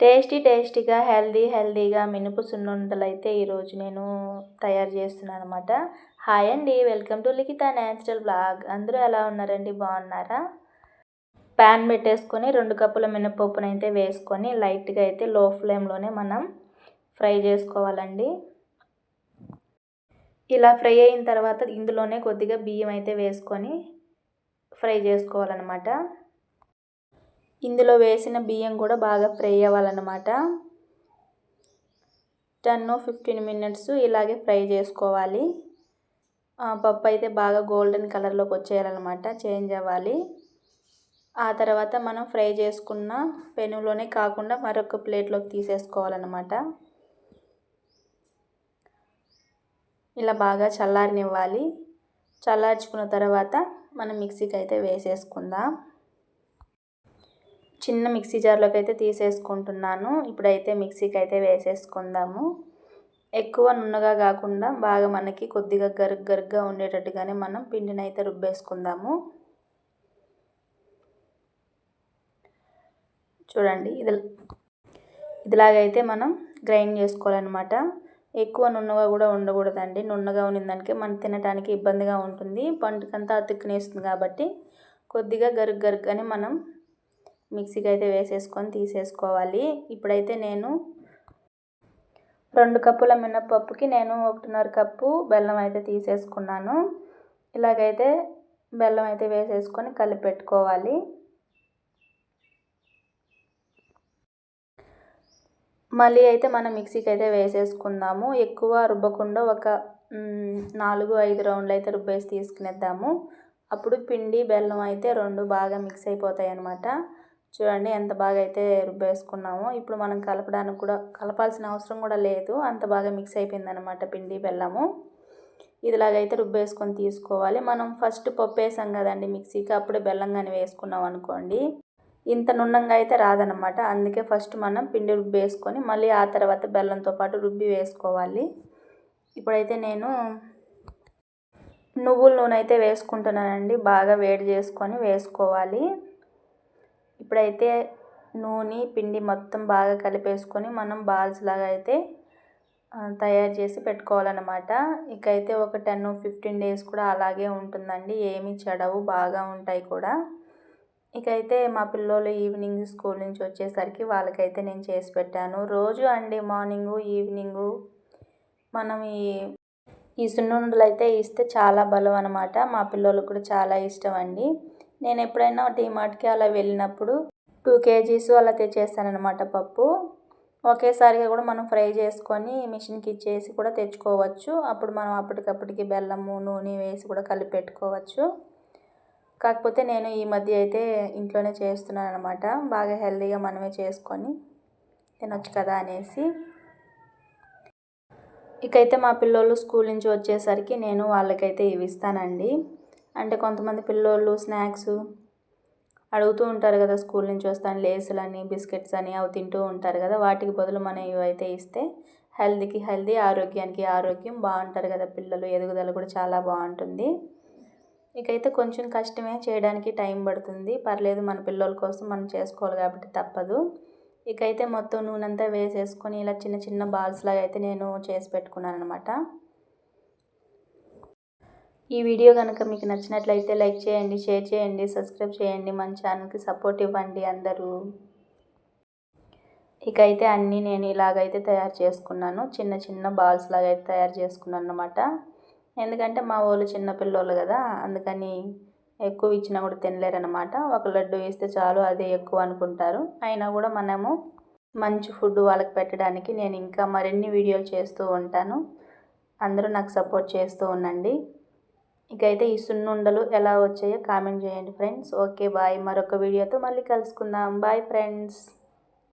Tasty టేస్టీగా healthy హెల్దీగా మినుపు సున్నుండలు అయితే ఈరోజు నేను తయారు చేస్తున్నాను అనమాట హాయ్ అండి welcome to Likhita natural blog. అందరూ ఎలా ఉన్నారండి? బాగున్నారా? ప్యాన్ పెట్టేసుకొని రెండు కప్పుల మినపప్పును అయితే వేసుకొని లైట్గా అయితే లో ఫ్లేమ్లోనే మనం ఫ్రై చేసుకోవాలండి. ఇలా ఫ్రై అయిన తర్వాత ఇందులోనే కొద్దిగా బియ్యం అయితే వేసుకొని ఫ్రై చేసుకోవాలన్నమాట. ఇందులో వేసిన బియ్యం కూడా బాగా ఫ్రై అవ్వాలన్నమాట. టెన్ ఫిఫ్టీన్ మినిట్స్ ఇలాగే ఫ్రై చేసుకోవాలి. పప్పు అయితే బాగా గోల్డెన్ కలర్లోకి వచ్చేయాలన్నమాట చేంజ్ అవ్వాలి. ఆ తర్వాత మనం ఫ్రై చేసుకున్న పెనులోనే కాకుండా మరొక ప్లేట్లోకి తీసేసుకోవాలన్నమాట. ఇలా బాగా చల్లారనివ్వాలి. చల్లార్చుకున్న తర్వాత మనం మిక్సీకి అయితే వేసేసుకుందాం. చిన్న మిక్సీ జార్లోకి అయితే తీసేసుకుంటున్నాను. ఇప్పుడైతే మిక్సీకి అయితే వేసేసుకుందాము. ఎక్కువ నున్నగా కాకుండా బాగా మనకి కొద్దిగా గరుగ్ గరుగ్గా ఉండేటట్టుగానే మనం పిండిని అయితే రుబ్బేసుకుందాము. చూడండి ఇది ఇదిలాగైతే మనం గ్రైండ్ చేసుకోవాలన్నమాట. ఎక్కువ నున్నగా కూడా ఉండకూడదండి. నున్నగా ఉన్నదానికి మనం తినడానికి ఇబ్బందిగా ఉంటుంది. పంటకంతా అతుక్కునేస్తుంది కాబట్టి కొద్దిగా గరుగ్ గరుగ్గానే మనం మిక్సీకి అయితే వేసేసుకొని తీసేసుకోవాలి. ఇప్పుడైతే నేను రెండు కప్పుల మినప్పప్పుకి నేను ఒకటిన్నర కప్పు బెల్లం అయితే తీసేసుకున్నాను. ఇలాగైతే బెల్లం అయితే వేసేసుకొని కలిపి పెట్టుకోవాలి. మళ్ళీ అయితే మనం మిక్సీకి అయితే వేసేసుకుందాము. ఎక్కువ రుబ్బకుండా ఒక నాలుగు ఐదు రౌండ్లు అయితే రుబ్బేసి తీసుకునేద్దాము. అప్పుడు పిండి బెల్లం అయితే రెండు బాగా మిక్స్ అయిపోతాయి అన్నమాట చూడండి ఎంత బాగా అయితే రుబ్బేసుకున్నామో. ఇప్పుడు మనం కలపడానికి కూడా కలపాల్సిన అవసరం కూడా లేదు. అంత బాగా మిక్స్ అయిపోయిందనమాట పిండి బెల్లము. ఇదిలాగైతే రుబ్బేసుకొని తీసుకోవాలి. మనం ఫస్ట్ పప్పు వేసాం కదండి మిక్సీకి అప్పుడే బెల్లం కానీ వేసుకున్నాం అనుకోండి. ఇంత నున్నంగా అయితే రాదనమాట అందుకే ఫస్ట్ మనం పిండి రుబ్బేసుకొని మళ్ళీ ఆ తర్వాత బెల్లంతో పాటు రుబ్బి వేసుకోవాలి. ఇప్పుడైతే నేను నువ్వుల నూనె అయితే వేసుకుంటున్నానండి. బాగా వేడి చేసుకొని వేసుకోవాలి. ఇప్పుడైతే నూనె పిండి మొత్తం బాగా కలిపేసుకొని మనం బాల్స్ లాగా అయితే తయారు చేసి పెట్టుకోవాలన్నమాట. ఇక అయితే ఒక టెన్ ఫిఫ్టీన్ డేస్ కూడా అలాగే ఉంటుందండి. ఏమి చెడవు బాగా ఉంటాయి కూడా. ఇక అయితే మా పిల్లలు ఈవినింగ్ స్కూల్ నుంచి వచ్చేసరికి వాళ్ళకైతే నేను చేసి పెట్టాను. రోజు అండి మార్నింగు ఈవినింగు మనం ఈ ఈ సున్నుండలు అయితే ఇస్తే చాలా బలం అనమాట మా పిల్లలకు కూడా చాలా ఇష్టం అండి. నేను ఎప్పుడైనా టీమార్ట్కి అలా వెళ్ళినప్పుడు టూ కేజీస్ అలా తెచ్చేస్తానమాట పప్పు. ఒకేసారిగా కూడా మనం ఫ్రై చేసుకొని మిషన్కి ఇచ్చేసి కూడా తెచ్చుకోవచ్చు. అప్పుడు మనం అప్పటికప్పటికి బెల్లము నూనె వేసి కూడా కలిపి పెట్టుకోవచ్చు. కాకపోతే నేను ఈ మధ్య అయితే ఇంట్లోనే చేస్తున్నాను అనమాట బాగా హెల్తీగా మనమే చేసుకొని తినొచ్చు కదా అనేసి. ఇకైతే మా పిల్లోళ్ళు స్కూల్ నుంచి వచ్చేసరికి నేను వాళ్ళకైతే ఇవి ఇస్తానండి. అంటే కొంతమంది పిల్లోళ్ళు స్నాక్స్ అడుగుతూ ఉంటారు కదా స్కూల్ నుంచి వస్తాను లేసులని బిస్కెట్స్ అని అవి తింటూ ఉంటారు కదా వాటికి బదులు మనం ఇవైతే ఇస్తే హెల్త్కి హెల్తీ ఆరోగ్యానికి ఆరోగ్యం బాగుంటారు కదా పిల్లలు ఎదుగుదల కూడా చాలా బాగుంటుంది. ఇకైతే కొంచెం కష్టమే చేయడానికి టైం పడుతుంది. పర్లేదు మన పిల్లల కోసం మనం చేసుకోవాలి కాబట్టి తప్పదు. ఇకైతే మొత్తం నూనె అంతా వేసేసుకొని ఇలా చిన్న చిన్న బాల్స్ లాగా అయితే నేను చేసి పెట్టుకున్నాను అనమాట ఈ వీడియో కనుక మీకు నచ్చినట్లయితే లైక్ చేయండి షేర్ చేయండి సబ్స్క్రైబ్ చేయండి. మన ఛానల్కి సపోర్ట్ ఇవ్వండి అందరూ. ఇక అయితే అన్నీ నేను ఇలాగైతే తయారు చేసుకున్నాను. చిన్న చిన్న బాల్స్ లాగా అయితే తయారు చేసుకున్నాను అనమాట ఎందుకంటే మా వాళ్ళు చిన్న పిల్లోళ్ళు కదా అందుకని ఎక్కువ ఇచ్చినా కూడా తినలేరనమాట ఒక లడ్డు వేస్తే చాలు అదే ఎక్కువ అనుకుంటారు. అయినా కూడా మనము మంచి ఫుడ్ వాళ్ళకి పెట్టడానికి నేను ఇంకా మరిన్ని వీడియోలు చేస్తూ ఉంటాను. అందరూ నాకు సపోర్ట్ చేస్తూ ఉండండి. ఇకైతే ఈ సున్నుండలు ఎలా వచ్చాయో కామెంట్ చేయండి ఫ్రెండ్స్ ఓకే బాయ్ మరొక వీడియోతో మళ్ళీ కలుసుకుందాం. Bye friends